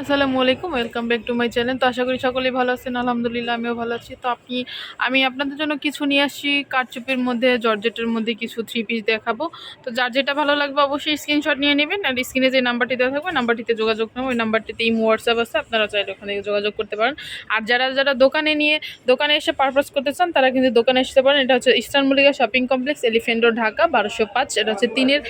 আসসালামু আলাইকুম welcome back to my channel তো আশা করি সকলেই ভালো আছেন, আলহামদুলিল্লাহ আমিও ভালো আছি। তো আপনি, আমি আপনাদের জন্য কিছু নিয়ে আসছি, কারচুপির মধ্যে, জর্জেটের মধ্যে কিছু থ্রি পিস দেখাবো। তো যার যেটা ভালো লাগবে অবশ্যই স্ক্রিনশট নিয়ে নেবেন আর স্ক্রিনে যে নাম্বারটি দেওয়া থাকবে নাম্বারটিতে যোগাযোগ নেব ওই নাম্বারটিতে এই হোয়াটসঅ্যাপ আছে, আপনারা চাইলে ওখানে যোগাযোগ করতে পারেন। আর যারা যারা দোকানে নিয়ে, দোকানে এসে পারপাস করতে চান, তারা কিন্তু দোকানে আসতে পারেন। এটা হচ্ছে Eastern Mallika shopping complex Elephant Road Dhaka বারোশো পাঁচ। এটা হচ্ছে তিনের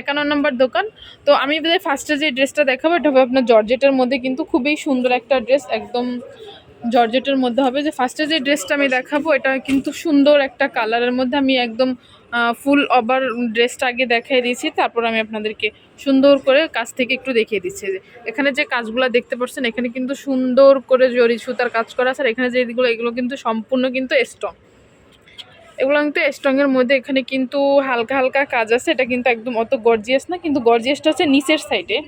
একান্ন নম্বর দোকান। তো আমি ফার্স্টে যে ড্রেসটা দেখাবো, এটা হবে আপনার জর্জেটের মধ্যে কিন্তু খুবই সুন্দর একটা ড্রেস একদম জর্জেটের মধ্যে হবে। যে ফার্স্টে যে ড্রেসটা আমি দেখাবো, এটা কিন্তু সুন্দর একটা কালারের মধ্যে আমি একদম ফুল ওভার ড্রেসটা আগে দেখাই দিয়েছি। তারপর আমি আপনাদেরকে সুন্দর করে কাজ থেকে একটু দেখিয়ে দিচ্ছি। যে এখানে যে কাজগুলো দেখতে পাচ্ছেন, এখানে কিন্তু সুন্দর করে জরি সুতার কাজ করা আছে। আর এখানে যেগুলো এগুলো কিন্তু সম্পূর্ণ কিন্তু স্ট্রং এগুলো কিন্তু স্ট্রংয়ের মধ্যে। এখানে কিন্তু হালকা হালকা কাজ আছে। এটা কিন্তু একদম অত গর্জিয়াস না, কিন্তু গর্জিয়াসটা হচ্ছে নিচের সাইডে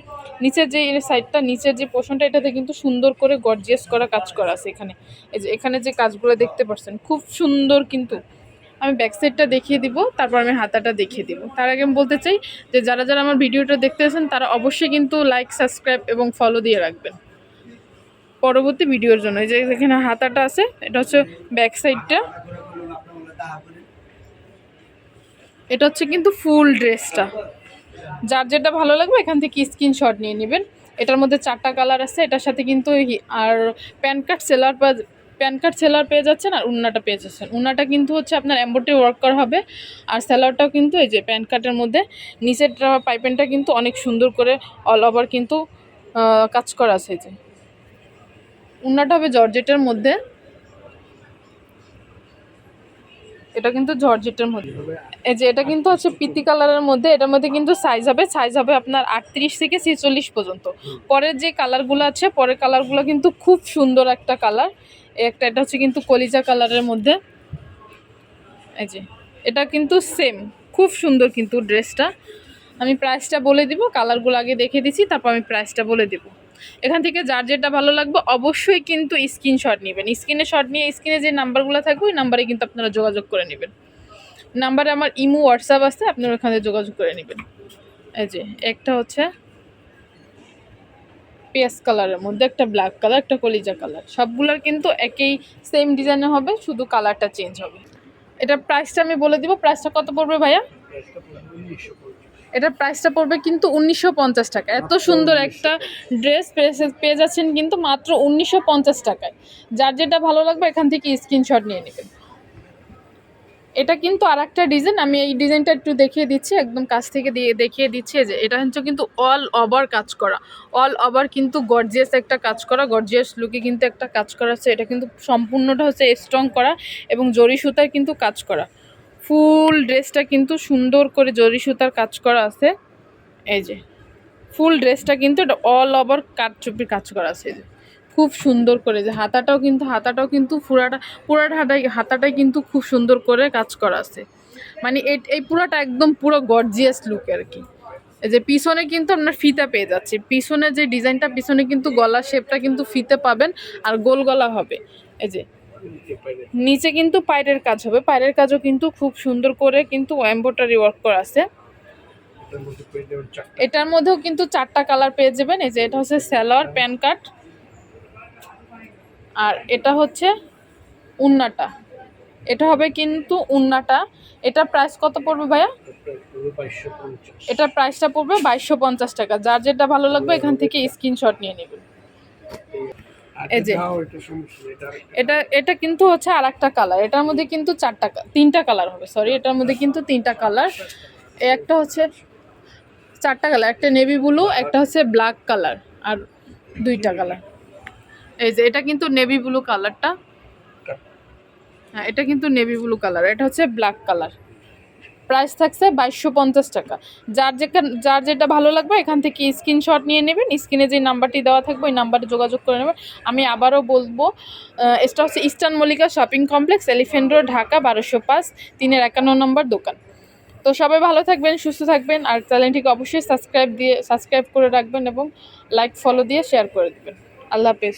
নিচের যে সাইডটা নিচের যে পোর্শনটা এটাতে কিন্তু সুন্দর করে গর্জিয়াস করা কাজ করা আছে এখানে। এই যে এখানে যে কাজগুলো দেখতে পাচ্ছেন, খুব সুন্দর কিন্তু। আমি ব্যাক সাইডটা দেখিয়ে দিব, তারপর আমি হাতাটা দেখিয়ে দিব। তার আগে আমি বলতে চাই যে যারা যারা আমার ভিডিওটা দেখতে আছেন, তারা অবশ্যই কিন্তু লাইক সাবস্ক্রাইব এবং ফলো দিয়ে রাখবেন। পরবর্তী ভিডিওর জন্য। এই যে এখানে হাতাটা আছে, এটা হচ্ছে ব্যাক সাইডটা এটা হচ্ছে কিন্তু ফুল ড্রেসটা। যার যেটা ভালো লাগবে, এখান থেকে স্ক্রিনশট নিয়ে নেবেন। এটার মধ্যে চারটা কালার আছে, এটার সাথে কিন্তু আর PAN card seller PAN card seller পেয়ে যাচ্ছেন আর উন্নাটা পেয়ে যাচ্ছেন। উন্নাটা কিন্তু হচ্ছে আপনার এম্বোট্রি ওয়ার্ক করা হবে, আর সেলারটাও কিন্তু এই যে প্যান কার্ডের মধ্যে। নিচের পাইপেনটা কিন্তু অনেক সুন্দর করে অল ওভার কিন্তু কাজ করা আছে যে। উন্নাটা হবে জর্জেটের মধ্যে। এটা কিন্তু জর্জেটের মধ্যে। এই যে এটা কিন্তু হচ্ছে পিতি কালারের মধ্যে, এটার মধ্যে কিন্তু সাইজ হবে সাইজ হবে আপনার আটত্রিশ থেকে ছেচল্লিশ পর্যন্ত। পরের যে কালারগুলো আছে, পরের কালারগুলো কিন্তু খুব সুন্দর একটা কালার। একটা, এটা হচ্ছে কিন্তু কলিজা কালারের মধ্যে। এই যে, এটা কিন্তু সেম খুব সুন্দর কিন্তু ড্রেসটা আমি প্রাইসটা বলে দিব, কালারগুলো আগে দেখে দিচ্ছি, তারপর আমি প্রাইসটা বলে দেবো। এখান থেকে যার যেটা ভালো লাগবে অবশ্যই কিন্তু স্ক্রিনশট নেবেন। স্ক্রিনে শট নিয়ে স্ক্রিনে যে নাম্বারগুলো থাকবে, ওই নাম্বারে কিন্তু আপনারা যোগাযোগ করে নেবেন। নাম্বারে আমার ইমো হোয়াটসঅ্যাপ আছে, আপনারা ওখানে যোগাযোগ করে নেবেন। এই যে, একটা হচ্ছে পেস কালারের মধ্যে, একটা ব্ল্যাক কালার, একটা কলিজা কালার। সবগুলোর কিন্তু একই সেম ডিজাইনের হবে, শুধু কালারটা চেঞ্জ হবে। এটা প্রাইসটা আমি বলে দিব। প্রাইসটা কত পড়বে ভাইয়া? এটার প্রাইসটা পড়বে কিন্তু উনিশশো পঞ্চাশ টাকা। এত সুন্দর একটা ড্রেস পেয়ে যাচ্ছেন কিন্তু মাত্র উনিশশো পঞ্চাশ টাকায়। যার যেটা ভালো লাগবে এখান থেকে স্ক্রিনশট নিয়ে নেবেন। এটা কিন্তু আর একটা ডিজাইন আমি এই ডিজাইনটা একটু দেখিয়ে দিচ্ছি একদম কাছ থেকে দিয়ে দেখিয়ে দিচ্ছি যে এটা হচ্ছে কিন্তু অল ওভার কাজ করা। অল ওভার কিন্তু গর্জিয়াস একটা কাজ করা গর্জিয়াস লুকে কিন্তু একটা কাজ করা আছে। এটা কিন্তু সম্পূর্ণটা হচ্ছে স্ট্রং করা এবং জরি সুতার কিন্তু কাজ করা। ফুল ড্রেসটা কিন্তু সুন্দর করে জরি সুতার কাজ করা আছে। এই যে, ফুল ড্রেসটা কিন্তু এটা অল ওভার কাঠচুপির কাজ করা আছে। যে, খুব সুন্দর করে যে হাতাটাও কিন্তু হাতাটাও কিন্তু পুরাটা পুরাটা হাতাই হাতাটাই কিন্তু খুব সুন্দর করে কাজ করা আছে। মানে এই পুরাটা একদম পুরো গর্জিয়াস লুক আর কি। এই যে পিছনে কিন্তু আপনার ফিতা পেয়ে যাচ্ছে। পিছনে যে ডিজাইনটা পিছনে কিন্তু গলা শেপটা কিন্তু ফিতে পাবেন আর গোল গলা হবে। এই যে নিচে কিন্তু পায়ের কাজ হবে। পায়ের কাজও কিন্তু খুব সুন্দর করে কিন্তু এম্ব্রয়ডারি ওয়ার্ক করা আছে। এটার মধ্যেও কিন্তু চারটা কালার পেয়ে যাবেন। এই যে এটা হচ্ছে স্যালোয়ার, প্যান কার্ড আর এটা হচ্ছে উন্নাটা। এটা হবে কিন্তু উন্নাটা। এটা প্রাইস কত পড়বে ভাইয়া? এটা প্রাইসটা পড়বে বাইশশো পঞ্চাশ টাকা। যার যেটা ভালো লাগবে এখান থেকে স্ক্রিনশট নিয়ে নেবেন। এই যে এটা এটা কিন্তু হচ্ছে আর একটা কালার এটার মধ্যে কিন্তু চারটা তিনটা কালার হবে সরি এটার মধ্যে কিন্তু তিনটা কালার একটা হচ্ছে চারটা কালার একটা নেভি ব্লু একটা হচ্ছে ব্ল্যাক কালার আর দুইটা কালার এই যে এটা কিন্তু নেভি ব্লু কালারটা হ্যাঁ এটা কিন্তু নেভি ব্লু কালার এটা হচ্ছে ব্ল্যাক কালার প্রাইস থাকছে বাইশশো পঞ্চাশ টাকা। যার যেটা যার যেটা ভালো লাগবে, এখান থেকে স্ক্রিনশট নিয়ে নেবেন, স্ক্রিনে যে নাম্বারটি দেওয়া থাকবে, ওই নাম্বারে যোগাযোগ করে নেবেন। আমি আবারও বলব এটা হচ্ছে Eastern Mallika shopping complex Elephant Road, Dhaka, বারোশো পাঁচ, তিনের একান্ন নম্বর দোকান। তো সবাই ভালো থাকবেন, সুস্থ থাকবেন, আর চ্যানেলটিকে অবশ্যই সাবস্ক্রাইব দিয়ে, সাবস্ক্রাইব করে রাখবেন এবং লাইক, ফলো দিয়ে শেয়ার করে দেবেন। আল্লাহ হাফেজ।